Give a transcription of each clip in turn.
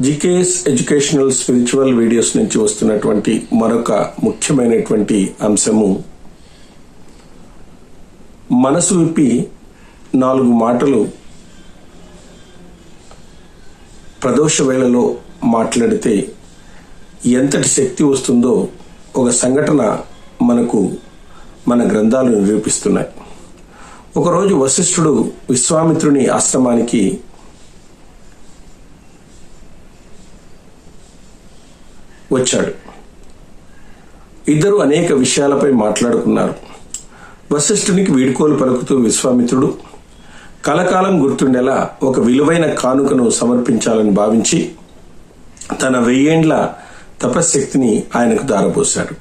జికేఎస్ educational spiritual videos నుంచి వస్తున్నటువంటి మరొక ముఖ్యమైనటువంటి అంశము. మనసు విప్పి నాలుగు మాటలు ప్రదోష వేళలో మాట్లాడితే ఎంతటి శక్తి వస్తుందో ఒక సంఘటన మనకు మన గ్రంథాలు నిరూపిస్తున్నాయి ఒకరోజు వశిష్ఠుడు విశ్వామిత్రుని ఆశ్రమానికి వచ్చాడు. ఇద్దరు అనేక విషయాలపై మాట్లాడుకున్నారు. వశిష్ఠునికి వీడుకోలు పలుకుతూ విశ్వామిత్రుడు కలకాలం గుర్తుండేలా ఒక విలువైన కానుకను సమర్పించాలని భావించి తన వెయ్యేండ్ల తపశ్శక్తిని ఆయనకు దారపోశాడు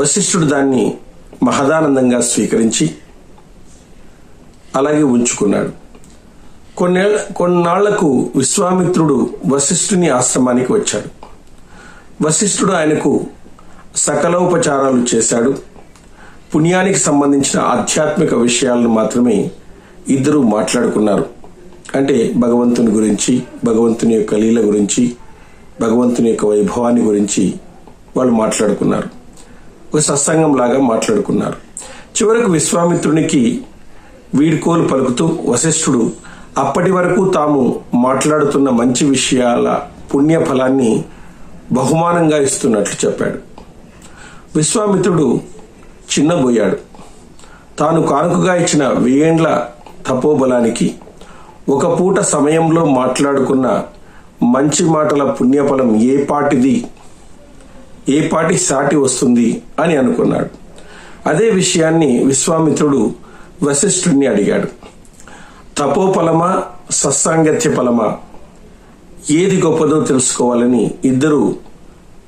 వశిష్ఠుడు దాన్ని మహదానందంగా స్వీకరించి అలాగే ఉంచుకున్నాడు. కొన్నేళ్ళ కొన్నాళ్ళకు విశ్వామిత్రుడు వశిష్ఠుని ఆశ్రమానికి వచ్చాడు. వశిష్ఠుడు ఆయనకు సకలోపచారాలు చేశాడు. పుణ్యానికి సంబంధించిన ఆధ్యాత్మిక విషయాలను మాత్రమే ఇద్దరు మాట్లాడుకున్నారు. అంటే భగవంతుని గురించి భగవంతుని యొక్క లీల గురించి భగవంతుని యొక్క వైభవాన్ని గురించి వాళ్ళు మాట్లాడుకున్నారు. ఒక సత్సంగం లాగా మాట్లాడుకున్నారు. చివరకు విశ్వామిత్రునికి వీడ్కోలు పలుకుతూ వశిష్ఠుడు అప్పటి వరకు తాము మాట్లాడుతున్న మంచి విషయాల పుణ్య ఫలాన్ని బహుమానంగా ఇస్తున్నట్లు చెప్పాడు. విశ్వామిత్రుడు చిన్నబోయాడు. తాను కానుకగా ఇచ్చిన వేయండ్ల తపోబలానికి ఒక పూట సమయంలో మాట్లాడుకున్న మంచి మాటల పుణ్యఫలం ఏ పాటిది? ఏ పాటి సాటి వస్తుంది అని అనుకున్నాడు. అదే విషయాన్ని విశ్వామిత్రుడు వశిష్ఠుడిని అడిగాడు. తపోఫలమా సత్సాంగత్య ఫలమా ఏది గొప్పదో తెలుసుకోవాలని ఇద్దరు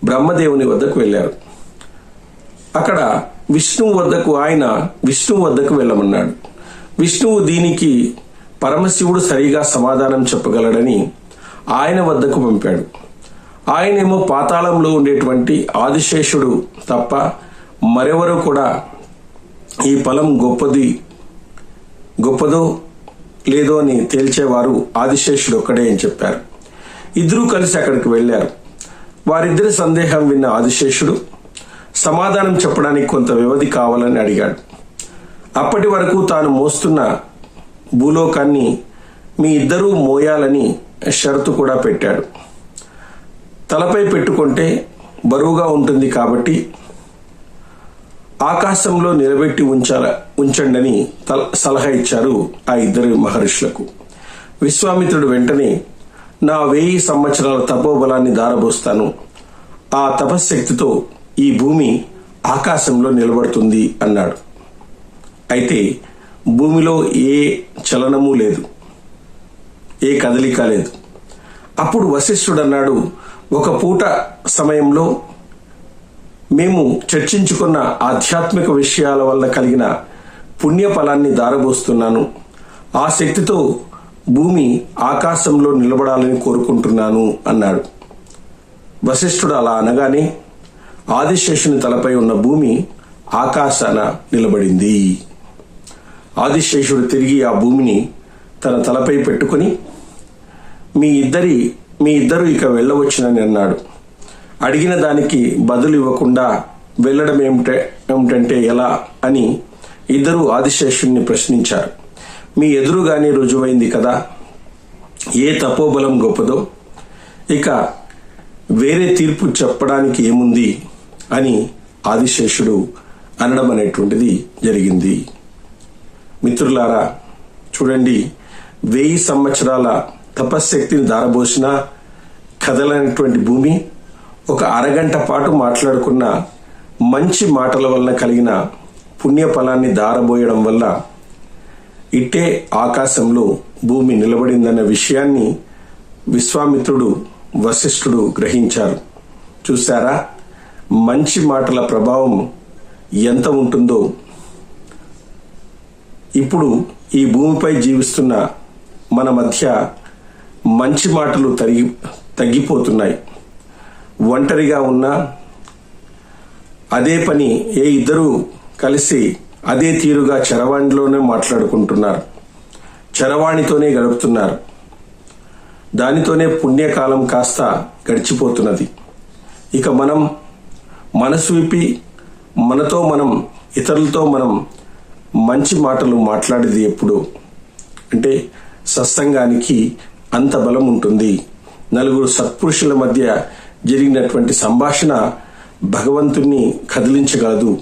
బ్రహ్మదేవుని వద్దకు వెళ్ళారు. అక్కడ విష్ణువు వద్దకు ఆయన విష్ణువు వద్దకు వెళ్ళమన్నాడు. విష్ణువు దీనికి పరమశివుడు సరిగా సమాధానం చెప్పగలడని ఆయన వద్దకు పంపాడు. ఆయనేమో పాతాళంలో ఉండేటువంటి ఆదిశేషుడు తప్ప మరెవరూ కూడా ఈ ఫలం గొప్పది గొప్పదో లేదో అని తేల్చేవారు ఆదిశేషుడు ఒక్కడే అని చెప్పారు. ఇద్దరూ కలిసి అక్కడికి వెళ్ళారు. వారిద్దరి సందేహం విన్న ఆదిశేషుడు సమాధానం చెప్పడానికి కొంత వ్యవధి కావాలని అడిగాడు. అప్పటి వరకు తాను మోస్తున్న భూలోకాన్ని మీ ఇద్దరూ మోయాలని షరతు కూడా పెట్టాడు. తలపై పెట్టుకుంటే బరువుగా ఉంటుంది కాబట్టి ఆకాశంలో నిలబెట్టి ఉంచాల ఉంచండని తల సలహా ఇచ్చారు ఆ ఇద్దరు మహర్షులకు. విశ్వామిత్రుడు వెంటనే నా వెయ్యి సంవత్సరాల తపోబలాన్ని దారబోస్తాను ఆ తపశ్శక్తితో ఈ భూమి ఆకాశంలో నిలబడుతుంది అన్నాడు. అయితే భూమిలో ఏ చలనము లేదు. ఏ కదలిక లేదు. అప్పుడు వశిష్ఠుడు అన్నాడు ఒక పూట సమయంలో మేము చర్చించుకున్న ఆధ్యాత్మిక విషయాల వల్ల కలిగిన పుణ్యఫలాన్ని దారబోస్తున్నాను ఆ శక్తితో భూమి ఆకాశంలో నిలబడాలని కోరుకుంటున్నాను అన్నాడు. వశిష్ఠుడు అలా అనగానే ఆదిశేషుని తలపై ఉన్న భూమి ఆకాశాన నిలబడింది. ఆదిశేషుడు తిరిగి ఆ భూమిని తన తలపై పెట్టుకుని మీ ఇద్దరి మీ ఇద్దరు ఇక వెళ్ళవచ్చునని అన్నాడు. అడిగిన దానికి బదులు ఇవ్వకుండా వెళ్ళడం ఏమిటే ఏమిటంటే ఎలా? అని ఇద్దరు ఆదిశేషుణ్ణి ప్రశ్నించారు. మీ ఎదురుగానే రుజువైంది కదా? ఏ తపోబలం గొప్పదో? ఇక వేరే తీర్పు చెప్పడానికి ఏముంది అని ఆదిశేషుడు అనడం అనేటువంటిది జరిగింది. మిత్రులారా చూడండి వెయ్యి సంవత్సరాల తపశ్శక్తిని దారబోసిన కదలనటువంటి భూమి ఒక అరగంట పాటు మాట్లాడుకున్న మంచి మాటల వలన కలిగిన పుణ్యఫలాన్ని దారబోయడం వల్ల ఇట్టే ఆకాశంలో భూమి నిలబడిందన్న విషయాన్ని విశ్వామిత్రుడు వశిష్ఠుడు గ్రహించారు. చూశారా? మంచి మాటల ప్రభావం ఎంత ఉంటుందో. ఇప్పుడు ఈ భూమిపై జీవిస్తున్న మన మధ్య మంచి మాటలు తరిగి తగ్గిపోతున్నాయి. ఒంటరిగా ఉన్నా అదే పని ఏ ఇద్దరూ కలిసి అదే తీరుగా చరవాణిలోనే మాట్లాడుకుంటున్నారు. చరవాణితోనే గడుపుతున్నారు. దానితోనే పుణ్యకాలం కాస్త గడిచిపోతున్నది. ఇక మనం మనసు విప్పి మనతో మనం ఇతరులతో మనం మంచి మాటలు మాట్లాడేది ఎప్పుడు? అంటే సత్సంగానికి అంత బలం ఉంటుంది. నలుగురు సత్పురుషుల మధ్య జరిగినటువంటి సంభాషణ భగవంతుణ్ణి కదిలించగలదు.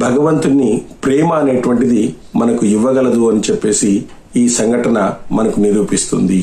భగవంతుని ప్రేమ అనేటువంటిది మనకు ఇవ్వగలదు అని చెప్పేసి ఈ సంఘటన మనకు నిరూపిస్తుంది.